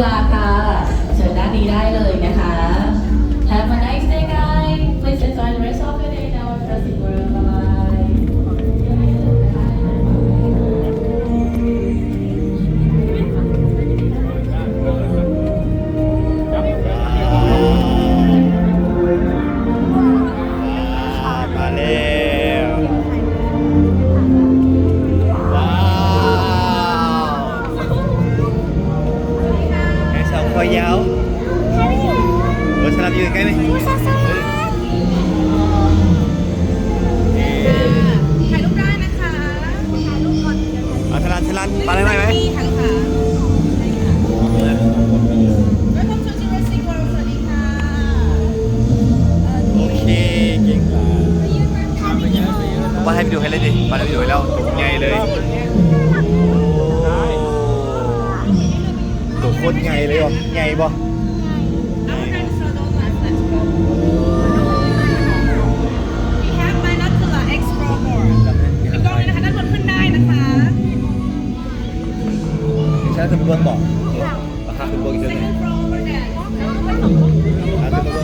ปลาค่ะเชิญด้านนี้ได้เลย ดูให้เลยดิปลาให้ไปดูให้แล้วตัวใหญ่เลยตัวโคตรใหญ่เลยอะใหญ่ป่ะ Our dinosaur don't last let's go We have binocular explore more อีกกล้องนึงนะคะด้านบนขึ้นได้นะคะใช่ขึ้นบนบอกราคาขึ้นบนอีกเท่าไหร่ Second floor over there อาขึ้นบน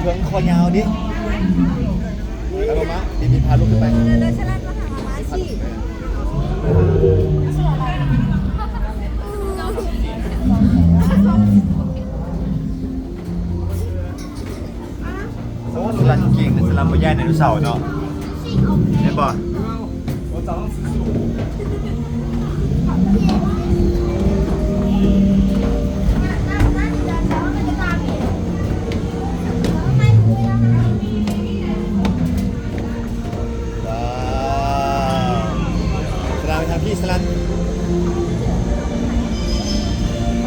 เชิงคอยาวดิแล้วมามะบีบีพาลูกขึ้นไป เดินชลันมาหามาสิสมมติสลันเก่งแต่สลันบ่ย่ายไดโนเสาร์เนาะเห็นบ่ สลัน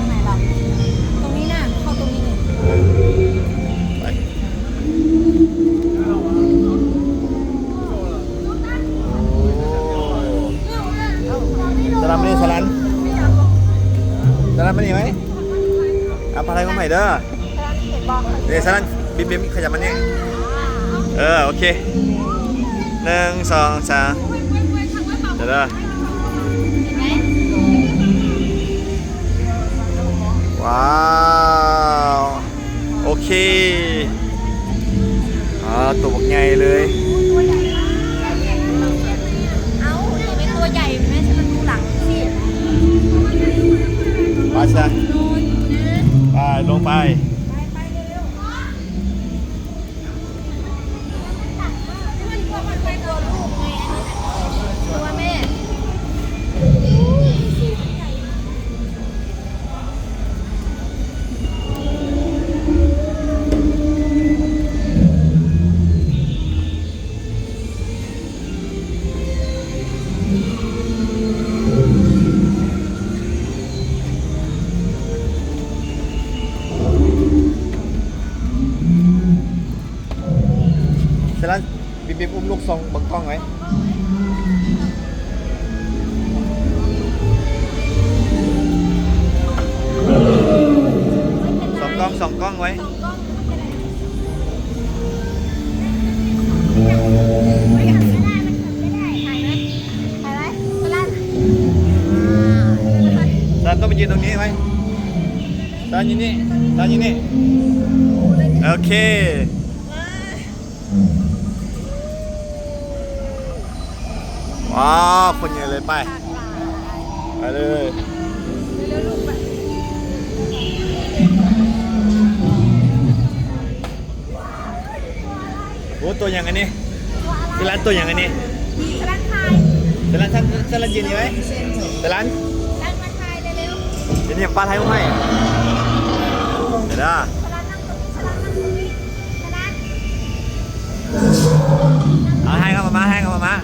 ไปทางพี่สลันตรงนี้น่ะเข้าตรงนี้เลยไปสลันม่ได้สลันสลันไม่ได้ไหมเอาปลาอะไรมาใหม่เด้อเดี๋ยวสลันบิ๊มบิ๊มขยับมันนี่เออโอเคหนึ่งสองสามเดี๋ยวเด้อ ว้าวโอเคอ่าตัวบักใหญ่เลยเอ้าหนูเป็นตัวใหญ่แม่ฉันมันดูหลังสิไปซะไปลงไป ล้วบิ๊มบิ๊มอุ้มลูกทรงบังกล้องไว้สองกล้องสองกล้องไว้ตานต้องไปยืนตรงนี้ไหมตานยืนนี่ตานยืนนี่ โอเค ว้าวคนใหญ่เลยไป ไปเลยโอ้ตัวอย่างอันนี้เป็นร้านตัวอย่างอันนี้สลันไทยเป็นร้านท่านท่านร้านยืนนี่ไหมเป็นร้านสลันมาไทยเร็วยืนนี่ปลาไทยมั้งไหมเดี๋ยวนะๆสลันนั่งตรงนี้สลันนั่งตรงนี้สลันเอาให้ครับมามาให้ครับมามา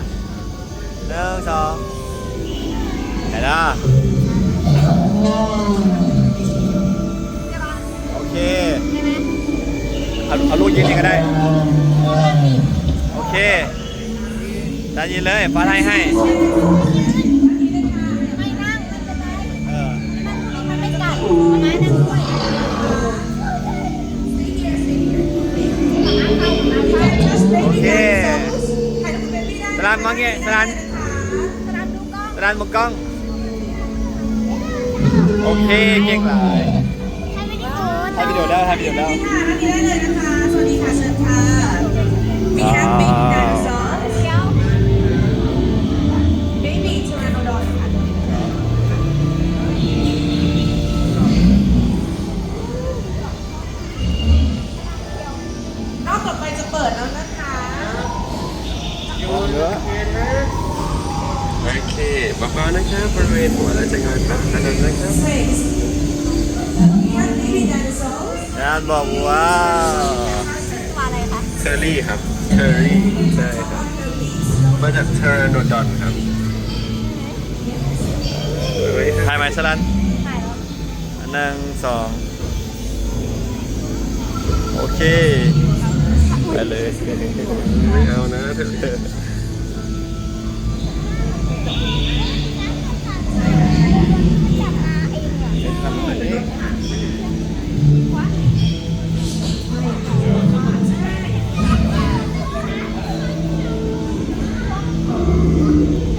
หนึ่งสองเดี๋ยวนะโอเคใช่ไหมเอาเอาลูกยืนนี่ก็ได้ โอเคจานยืนเลยฟ้าไทยให้ ไม่นั่งมันจะได้เออ มันไม่กัดมานั่งด้วยโอเคสลานมองเงี้ยสลาน สลันดูกล้องสลานมองกล้องสโอเค เก่งหลายให้วิดีโอถ่ายวิดีโอแล้วถ่ายวิดีโอแล้วค่ะอันนี้ได้เลยนะคะ สวัสดีค่ะ เชิญค่ะ We have big dinosaurs โอเคเบาๆนะครับบริเวณหัวเราจะงานแบบนั้นนะครับงานบอกว้าวตัวอะไรคะเทอร์รี่ครับเทอร์รี่ใช่ครับมาจากเทอร์โนดอนครับถ่ายไหมสลันถ่ายหนึ่งสองโอเคไปเลยไม่เอานะเทอ